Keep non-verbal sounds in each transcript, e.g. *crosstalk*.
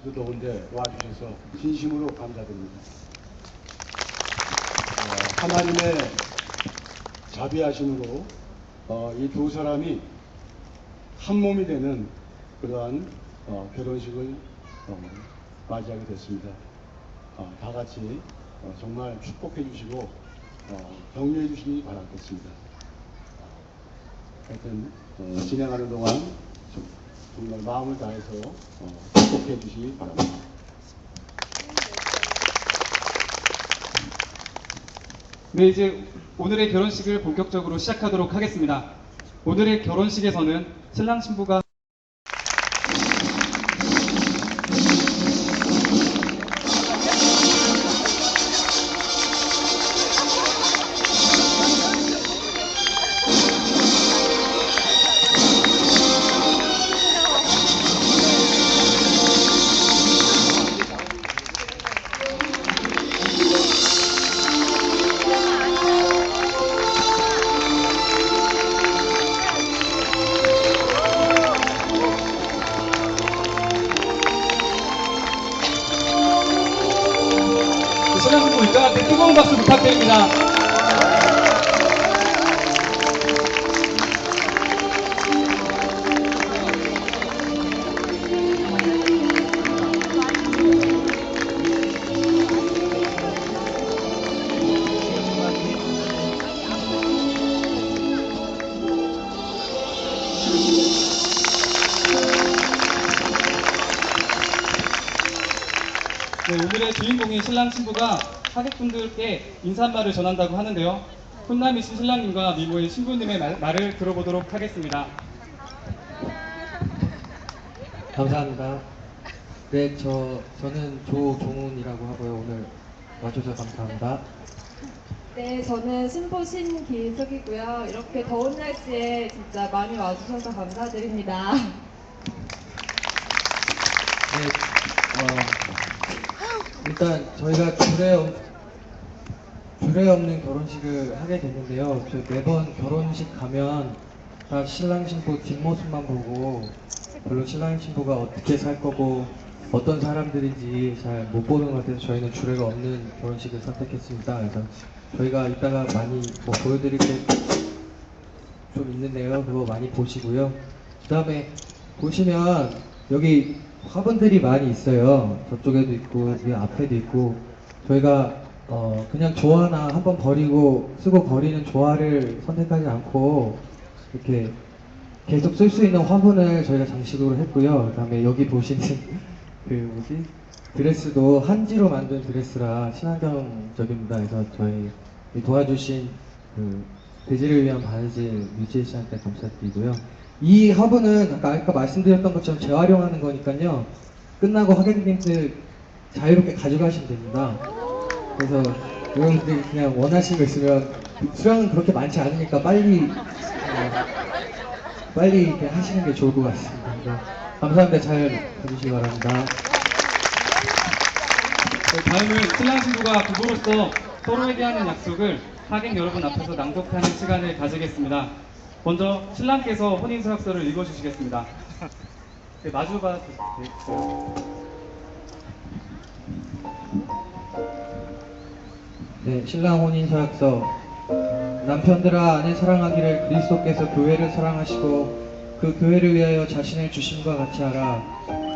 날씨도 더운데 와주셔서 진심으로 감사드립니다. 어, 하나님의 자비하심으로 어, 이두 사람이 한 몸이 되는 그러한 어, 결혼식을 어, 맞이하게 됐습니다. 어, 다 같이 어, 정말 축복해 주시고 어, 격려해 주시기 바라겠습니다. 하여튼 어, 진행하는 동안 좀- 정말 마음을 다해서 어, 축복해 주시기 바랍니다. 네, 이제 오늘의 결혼식을 본격적으로 시작하도록 하겠습니다. 오늘의 결혼식에서는 신랑 신부가 부탁드립니다. 네, 오늘의 주인공인 신랑 신부가 하객분들께 인사 한 말을 전한다고 하는데요. 훈남이신 신랑님과 미모인 신부님의 말, 말을 들어보도록 하겠습니다. 감사합니다. 네, 저 저는 조종훈이라고 하고요. 오늘 와주셔서 감사합니다. 네, 저는 신부 신기석이고요. 이렇게 더운 날씨에 진짜 많이 와주셔서 감사드립니다. 네, 어, 일단 저희가 줄에 없, 줄에 없는 결혼식을 하게 됐는데요. 저 매번 결혼식 가면 다 신랑 신부 뒷모습만 보고 별로 신랑 신부가 어떻게 살 거고 어떤 사람들인지 잘 못 보는 것 같아서 저희는 주례가 없는 결혼식을 선택했습니다. 그래서 저희가 이따가 많이 뭐 보여드릴 게 좀 있는데요. 그거 많이 보시고요. 그 다음에 보시면 여기 화분들이 많이 있어요. 저쪽에도 있고 이 앞에도 있고 저희가 어 그냥 조화나 한번 버리고 쓰고 버리는 조화를 선택하지 않고 이렇게 계속 쓸 수 있는 화분을 저희가 장식으로 했고요. 그다음에 여기 보시는 *laughs* 그 뭐지 드레스도 한지로 만든 드레스라 친환경적입니다. 그래서 저희 이 도와주신 그 돼지를 위한 바느질 뮤지혜 씨한테 감사드리고요. 이 화분은 아까, 아까 말씀드렸던 것처럼 재활용하는 거니까요. 끝나고 하객님들 자유롭게 가져가시면 됩니다. 그래서 여러분들이 그냥 원하시는 거 있으면 수량은 그렇게 많지 않으니까 빨리 어, 빨리 이렇게 하시는 게 좋을 것 같습니다. 네, 감사합니다. 잘 봐주시기 바랍니다. 네, 다음은 신랑 신부가 부부로서 서로에게 하는 약속을 하객 여러분 앞에서 낭독하는 시간을 가지겠습니다. 먼저 신랑께서 혼인 서약서를 읽어주시겠습니다. 네, 마주 봐 주세요. 네, 신랑 혼인 서약서. 남편들아 아내 사랑하기를 그리스도께서 교회를 사랑하시고 그 교회를 위하여 자신을 주심과 같이 하라.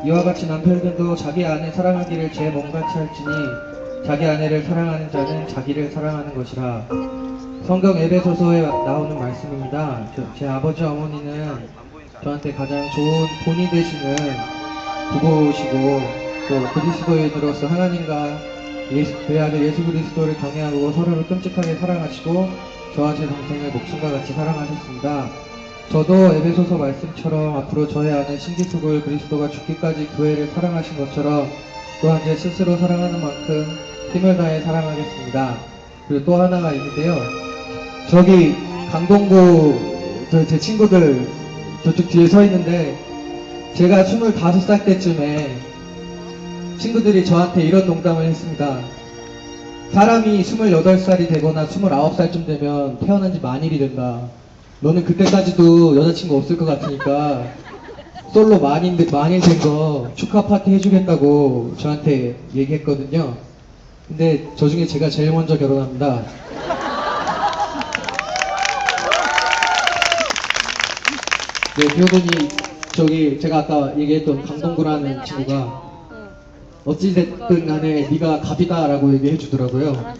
이와 같이 남편들도 자기 아내 사랑하기를 제 몸같이 할지니 자기 아내를 사랑하는 자는 자기를 사랑하는 것이라. 성경 에베소서에 나오는 말씀입니다. 저- 제 아버지 어머니는 저한테 가장 좋은 본이 되시는 부부시고 또 그리스도인으로서 하나님과 예수, 그의 아들 예수 그리스도를 경외하고 서로를 끔찍하게 사랑하시고 저와 제 동생을 목숨과 같이 사랑하셨습니다. 저도 에베소서 말씀처럼 앞으로 저의 아내 신기숙을 그리스도가 죽기까지 교회를 사랑하신 것처럼 또한 제 스스로 사랑하는 만큼 힘을 다해 사랑하겠습니다. 그리고 또 하나가 있는데요. 저기 강동구 저제 친구들 저쪽 뒤에 서 있는데 제가 25살 때쯤에 친구들이 저한테 이런 농담을 했습니다. 사람이 28살이 되거나 29살쯤 되면 태어난 지 만일이 된다. 너는 그때까지도 여자친구 없을 것 같으니까 솔로 만인, 만일 된거 축하 파티 해주겠다고 저한테 얘기했거든요. 근데 저 중에 제가 제일 먼저 결혼합니다. 네, 비오더니 저기 제가 아까 얘기했던 강동구라는 친구가 어찌됐든 간에 네가 갑이다라고 얘기해 주더라고요.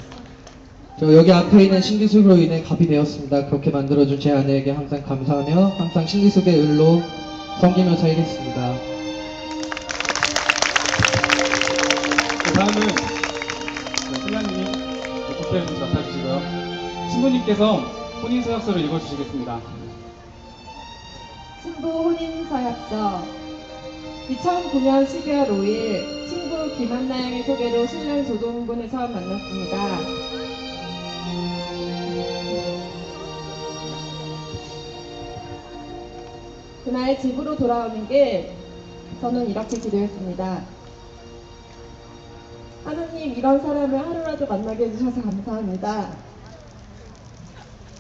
저 여기 앞에 있는 신기숙으로 인해 갑이 되었습니다. 그렇게 만들어준 제 아내에게 항상 감사하며 항상 신기숙의 을로 섬기며 살겠습니다. 그 다음은 네, 신랑님이 호텔을 좀 맡아주시고요. 신부님께서 혼인서약서를 읽어주시겠습니다. 신부 혼인 서약서 2009년 12월 5일 친구 김한나 양의 소개로 신랑 조동군을 처음 만났습니다. 그날 집으로 돌아오는 길 저는 이렇게 기도했습니다. 하나님 이런 사람을 하루라도 만나게 해주셔서 감사합니다.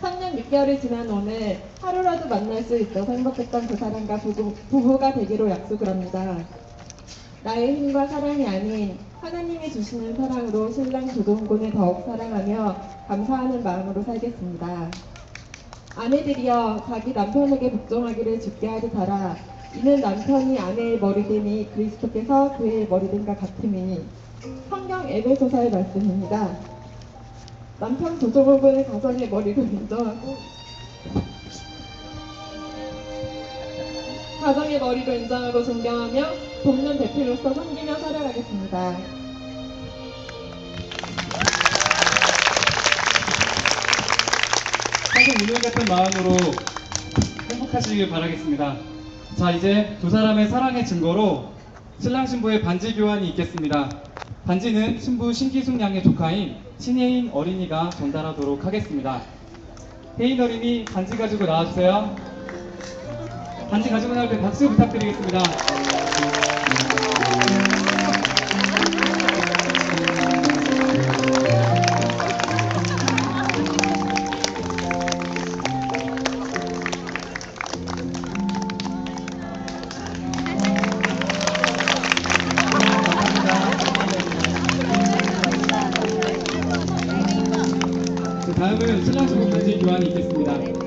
3년 6개월이 지난 오늘 하루라도 만날 수 있어서 행복했던 그 사람과 부부, 부부가 되기로 약속을 합니다. 나의 힘과 사랑이 아닌 하나님이 주시는 사랑으로 신랑 조동군을 더욱 사랑하며 감사하는 마음으로 살겠습니다. 아내들이여 자기 남편에게 복종하기를 죽게 하듯 하라. 이는 남편이 아내의 머리됨이 그리스도께서 그의 머리됨과 같음이 성경 에베소서의 말씀입니다. 남편 조정욱은 가정의 머리로 인정하고 가정의 머리로 인정하고 존경하며 돕는 대표로서 섬기며 살아가겠습니다. 항상 오늘 같은 마음으로 행복하시길 바라겠습니다. 자, 이제 두 사람의 사랑의 증거로 신랑 신부의 반지 교환이 있겠습니다. 반지는 신부 신기숙 양의 조카인 신혜인 어린이가 전달하도록 하겠습니다. 혜인 어린이 반지 가지고 나와주세요. 반지 가지고 나올 때 박수 부탁드리겠습니다. 다음은 신랑 신부 반지 교환이 있겠습니다.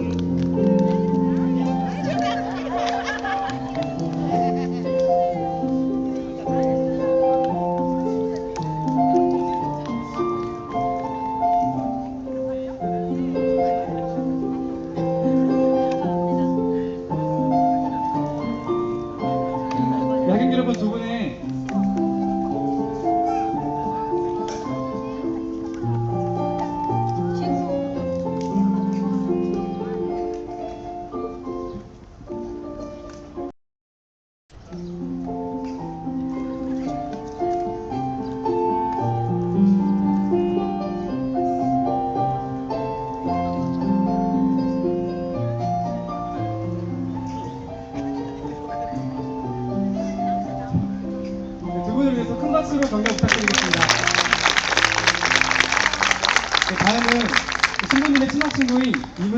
네, 다음은